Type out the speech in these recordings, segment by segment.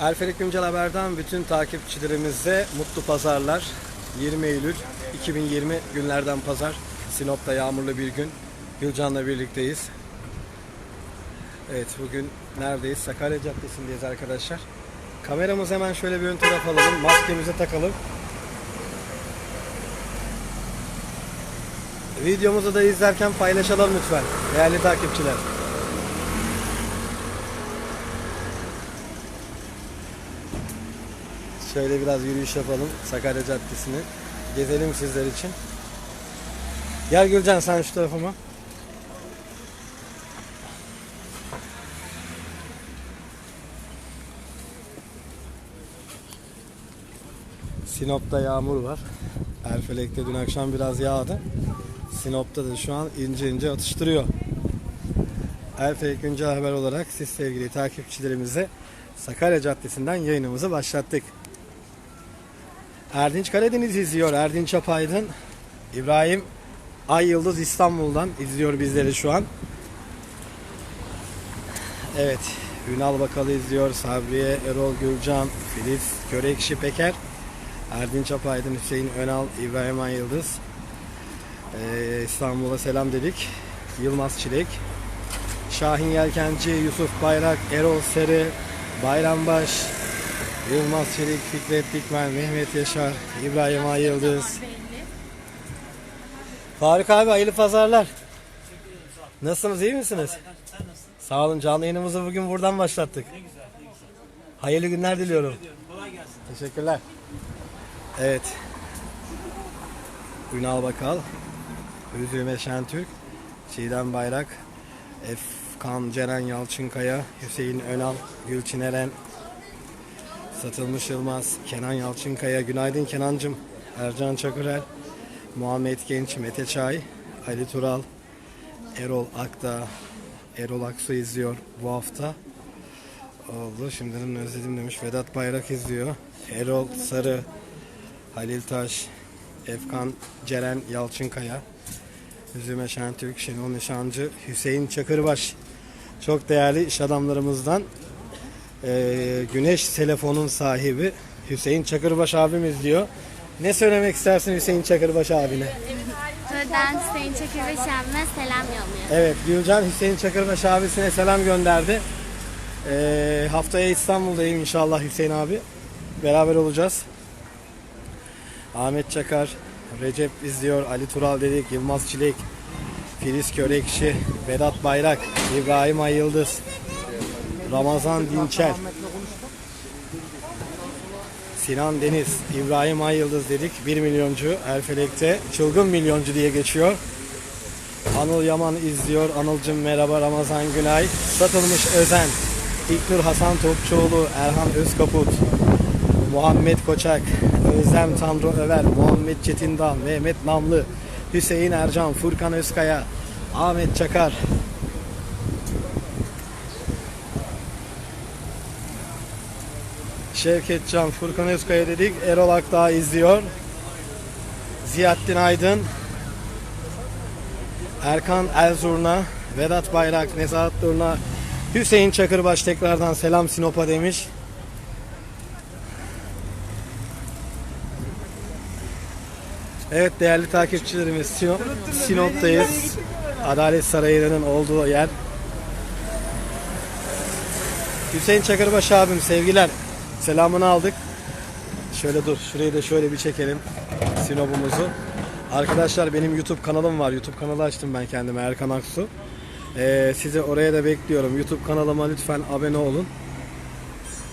Erfelik Güncel Haber'den bütün takipçilerimize mutlu pazarlar. 20 Eylül 2020 günlerden pazar. Sinop'ta yağmurlu bir gün. Gülcan'la birlikteyiz. Evet bugün neredeyiz? Sakarya Caddesi'ndeyiz arkadaşlar. Kameramızı hemen şöyle bir ön tarafa alalım. Maskemizi takalım. Videomuzu da izlerken paylaşalım lütfen. Değerli takipçiler. Şöyle biraz yürüyüş yapalım Sakarya Caddesi'ni. Gezelim sizler için. Gel Gülcan sen şu tarafıma. Sinop'ta yağmur var. Erfelek'te dün akşam biraz yağdı. Sinop'ta da şu an ince ince atıştırıyor. Erfelek Güncel Haber olarak siz sevgili takipçilerimize Sakarya Caddesi'nden yayınımızı başlattık. Erdinç Karadeniz izliyor. Erdinç Apaydın. İbrahim Ay Yıldız İstanbul'dan izliyor bizleri şu an. Evet. Ünal Bakalı izliyor. Sabriye, Erol Gülcan, Filiz Körekşi Peker. Erdinç Apaydın, Hüseyin Önal, İbrahim Ay Yıldız. Ee, İstanbul'a selam dedik. Yılmaz Çilek. Şahin Yelkenci, Yusuf Bayrak, Erol Sarı, Bayrambaş, Yılmaz Çelik, Fikret Dikmen, Mehmet Yaşar, İbrahim Ay Yıldız. Faruk abi hayırlı pazarlar. Nasılsınız iyi misiniz? Sağ olun canlı yayınımızı bugün buradan başlattık. Hayırlı günler diliyorum. Teşekkürler. Evet. Ünal Bakal, Üzüme Şentürk, Çiğdem Bayrak, Efkan Ceren Yalçınkaya, Hüseyin Önal, Gülçin Eren, Satılmış Yılmaz, Kenan Yalçınkaya, günaydın Kenancım, Ercan Çakırel, Muhammed Genç, Mete Çay, Ali Tural, Erol Akta, Erol Aksu izliyor bu hafta. Oldu, şimdiden özledim demiş. Vedat Bayrak izliyor. Erol Sarı, Halil Taş, Efkan Ceren Yalçınkaya, Üzüme Şentürk, Şenol Nişancı, Hüseyin Çakırbaş. Çok değerli iş adamlarımızdan ee, Güneş Telefon'un sahibi Hüseyin Çakırbaş abimiz diyor. Ne söylemek istersin Hüseyin Çakırbaş abine? Buradan Hüseyin Çakır ve Şam'la selam yolluyor. Evet Gülcan Hüseyin Çakırbaş abisine selam gönderdi. Ee, haftaya İstanbul'dayım inşallah Hüseyin abi. Beraber olacağız. Ahmet Çakar, Recep izliyor, Ali Tural dedik, Yılmaz Çilek, Filiz Körekşi, Vedat Bayrak, İbrahim Ay Yıldız, Ramazan Dinçer, Sinan Deniz, İbrahim Ay Yıldız dedik. 1 milyoncu Erfelek'te. Çılgın milyoncu diye geçiyor. Anıl Yaman izliyor. Anılcım merhaba Ramazan Günay. Satılmış Özen. İlknur Hasan Topçuoğlu, Erhan Özkaput, Muhammed Koçak, Özlem Tanrı Över, Muhammed Çetindağ, Mehmet Namlı, Hüseyin Ercan, Furkan Özkaya, Ahmet Çakar, Şevket Can, Furkan Özkaya dedik. Erol Akdağ izliyor. Ziyaettin Aydın. Erkan Elzurna. Vedat Bayrak, Nezahat Durna. Hüseyin Çakırbaş tekrardan selam Sinop'a demiş. Evet değerli takipçilerimiz Sinop, Sinop'tayız. Adalet Sarayı'nın olduğu yer. Hüseyin Çakırbaş abim sevgiler. Selamını aldık. Şöyle dur. Şurayı da şöyle bir çekelim. Sinop'umuzu. Arkadaşlar benim YouTube kanalım var. YouTube kanalı açtım ben kendime Erkan Aksu. Ee, sizi oraya da bekliyorum. YouTube kanalıma lütfen abone olun.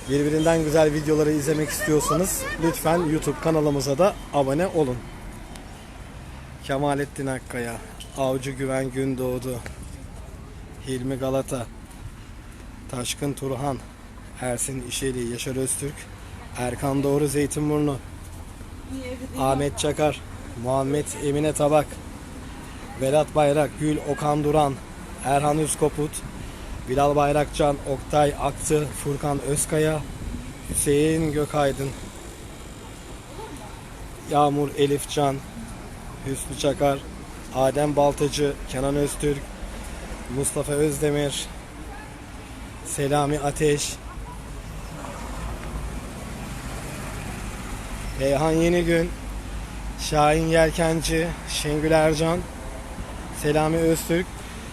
Birbirinden güzel videoları izlemek istiyorsanız lütfen YouTube kanalımıza da abone olun. Kemalettin Akkaya, Avcı Güven Gündoğdu, Hilmi Galata, Taşkın Turhan, Ersin İşeli, Yaşar Öztürk, Erkan Doğru Zeytinburnu, Ahmet Çakar, Muhammed Emine Tabak, Vedat Bayrak, Gül Okan Duran, Erhan Üzkoput, Bilal Bayrakcan, Oktay Aktı, Furkan Özkaya, Hüseyin Gökaydın, Yağmur Elifcan, Hüsnü Çakar, Adem Baltacı, Kenan Öztürk, Mustafa Özdemir, Selami Ateş, Reyhan Yenigün, Şahin Yelkenci, Şengül Ercan, Selami Öztürk,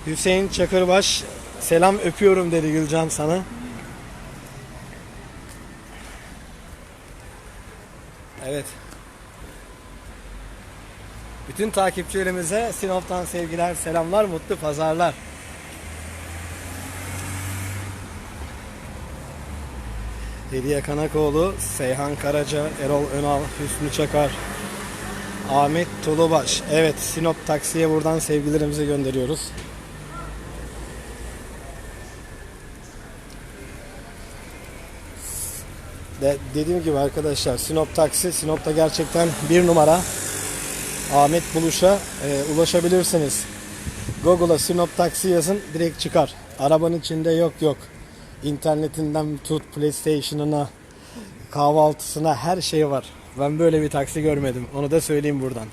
Hüseyin Çakırbaş, selam öpüyorum dedi Gülcan sana. Evet. Bütün takipçilerimize Sinop'tan sevgiler, selamlar, mutlu pazarlar. Hediye Kanakoğlu, Seyhan Karaca, Erol Önal, Hüsnü Çakar, Ahmet Tulubaş. Evet, Sinop Taksi'ye buradan sevgilerimizi gönderiyoruz. De, dediğim gibi arkadaşlar Sinop Taksi, Sinop'ta gerçekten bir numara. Ahmet Buluş'a e, ulaşabilirsiniz. Google'a Sinop Taksi yazın direkt çıkar. Arabanın içinde yok yok. İnternetinden tut PlayStation'ına, kahvaltısına her şey var. Ben böyle bir taksi görmedim. Onu da söyleyeyim buradan.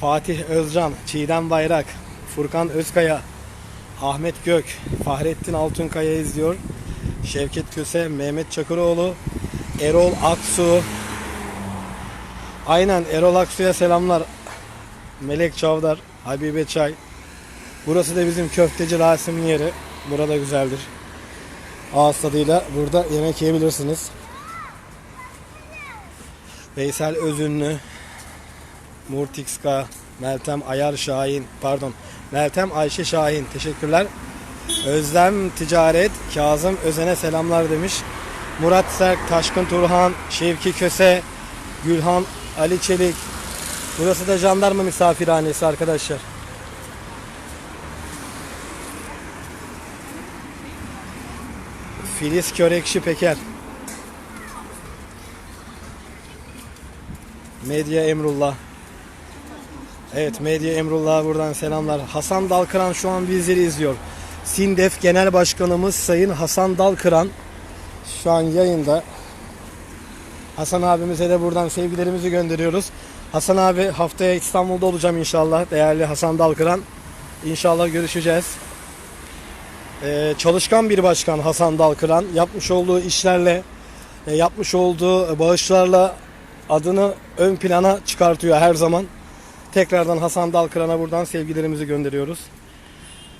Fatih Özcan, Çiğdem Bayrak, Furkan Özkaya, Ahmet Gök, Fahrettin Altunkaya izliyor. Şevket Köse, Mehmet Çakıroğlu, Erol Aksu. Aynen Erol Aksu'ya selamlar. Melek Çavdar, Habibe Çay. Burası da bizim köfteci Rasim'in yeri. Burada güzeldir. Ağız tadıyla burada yemek yiyebilirsiniz. Veysel Özünlü, Murtixka, Meltem Ayar Şahin, pardon, Meltem Ayşe Şahin. Teşekkürler. Özlem Ticaret, Kazım Özen'e selamlar demiş. Murat Serk, Taşkın Turhan, Şevki Köse, Gülhan Ali Çelik. Burası da jandarma misafirhanesi arkadaşlar. Filiz Körekşi Peker. Medya Emrullah. Evet Medya Emrullah'a buradan selamlar. Hasan Dalkıran şu an bizleri izliyor. Sindef Genel Başkanımız Sayın Hasan Dalkıran şu an yayında. Hasan abimize de buradan sevgilerimizi gönderiyoruz. Hasan abi haftaya İstanbul'da olacağım inşallah. Değerli Hasan Dalkıran. İnşallah görüşeceğiz. Ee, çalışkan bir başkan Hasan Dalkıran. Yapmış olduğu işlerle, e, yapmış olduğu bağışlarla adını ön plana çıkartıyor her zaman. Tekrardan Hasan Dalkıran'a buradan sevgilerimizi gönderiyoruz.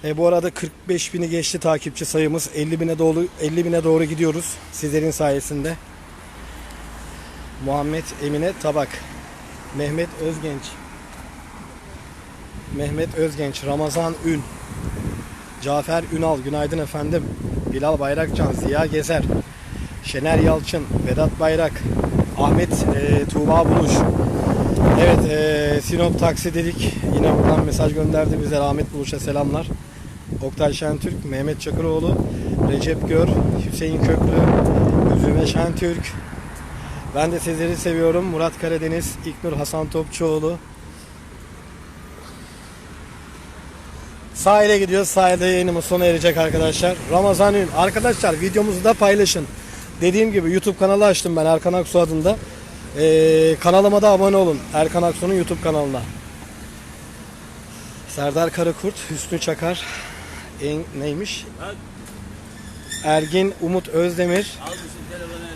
E, bu arada 45 bini geçti takipçi sayımız. 50 bine doğru 50 bine doğru gidiyoruz sizlerin sayesinde. Muhammed Emine Tabak. Mehmet Özgenç. Mehmet Özgenç, Ramazan Ün. Cafer Ünal, günaydın efendim. Bilal Bayrakcan, Ziya Gezer. Şener Yalçın, Vedat Bayrak, Ahmet e, Tuğba Buluş. Evet, e, Sinop Taksi dedik. Yine buradan mesaj gönderdi bize. Ahmet Buluş'a selamlar. Oktay Şentürk, Mehmet Çakıroğlu, Recep Gör, Hüseyin Köprü, Üzüme Şentürk. Ben de sizleri seviyorum. Murat Karadeniz, İknur Hasan Topçuoğlu. Sahile gidiyoruz. Sahilde yayınımız sona erecek arkadaşlar. Ramazan Ün. Arkadaşlar videomuzu da paylaşın. Dediğim gibi YouTube kanalı açtım ben Erkan Aksu adında. Ee, kanalıma da abone olun. Erkan Aksu'nun YouTube kanalına. Serdar Karakurt, Hüsnü Çakar. En, neymiş? Ergin Umut Özdemir.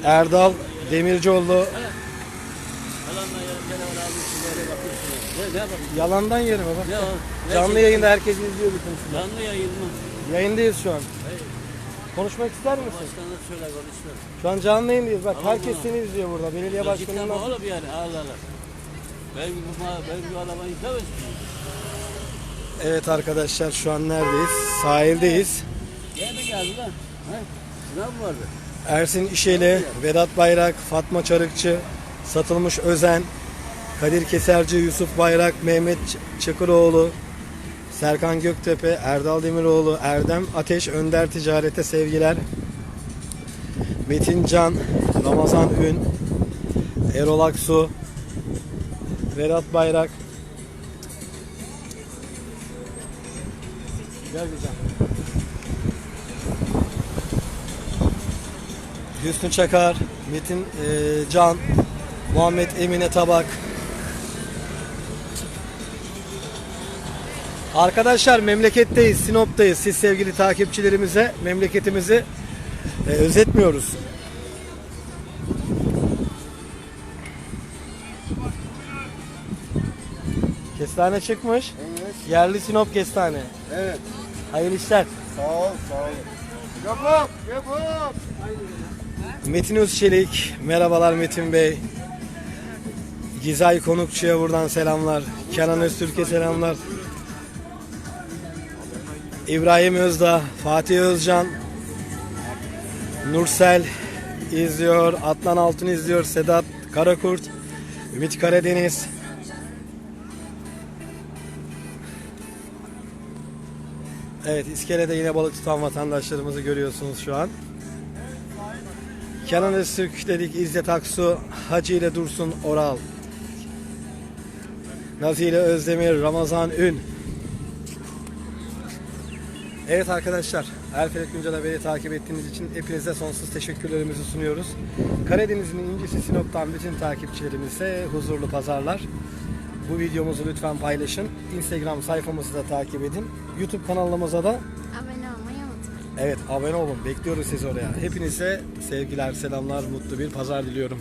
Erdal Demircioğlu. Yalandan yerim baba. Ne Canlı yayında herkes izliyor bütün. Canlı yayın mı? Yayındayız şu an. Konuşmak ister misin? Başkanlık söyle konuşma. Şu an canlı yayındayız. Bak Tamam, herkes tamam. seni izliyor burada. Belediye Ya başkanından. yapma oğlum yani Allah Allah. Ben bu, ben bu arabayı istemez? Evet arkadaşlar şu an neredeyiz? Sahildeyiz. Nerede geldi lan? He? Sınav mı vardı? Ersin İşeli, Vedat Bayrak, Fatma Çarıkçı, Satılmış Özen, Kadir Keserci, Yusuf Bayrak, Mehmet Çakıroğlu, Serkan Göktepe, Erdal Demiroğlu, Erdem Ateş, Önder Ticarete sevgiler. Metin Can, Ramazan Ün, Erol Aksu, Vedat Bayrak. Gel güzel. Hüsnü Çakar, Metin e, Can, Muhammed Emine Tabak. Arkadaşlar memleketteyiz, Sinop'tayız. Siz sevgili takipçilerimize memleketimizi e, özetmiyoruz. Kestane çıkmış. Evet. Yerli Sinop kestane. Evet. Hayırlı işler. Sağ ol, sağ ol. Yapıp, yapıp. Metin Özçelik, merhabalar Metin Bey. Gizay Konukçu'ya buradan selamlar. Kenan Öztürk'e selamlar. İbrahim Özdağ, Fatih Özcan, Nursel izliyor, Adnan Altun izliyor, Sedat Karakurt, Ümit Karadeniz. Evet, iskelede yine balık tutan vatandaşlarımızı görüyorsunuz şu an. Kenan Öztürk dedik, İzzet Aksu, Hacı ile Dursun Oral. Nazile Özdemir, Ramazan Ün. Evet arkadaşlar, Erfelek Güncel Haberi takip ettiğiniz için hepinize sonsuz teşekkürlerimizi sunuyoruz. Karadeniz'in incisi Sinop'tan bütün takipçilerimize huzurlu pazarlar. Bu videomuzu lütfen paylaşın. Instagram sayfamızı da takip edin. YouTube kanalımıza da Abone olmayı unutmayın. evet abone olun. Bekliyoruz sizi oraya. Hepinize sevgiler, selamlar, mutlu bir pazar diliyorum.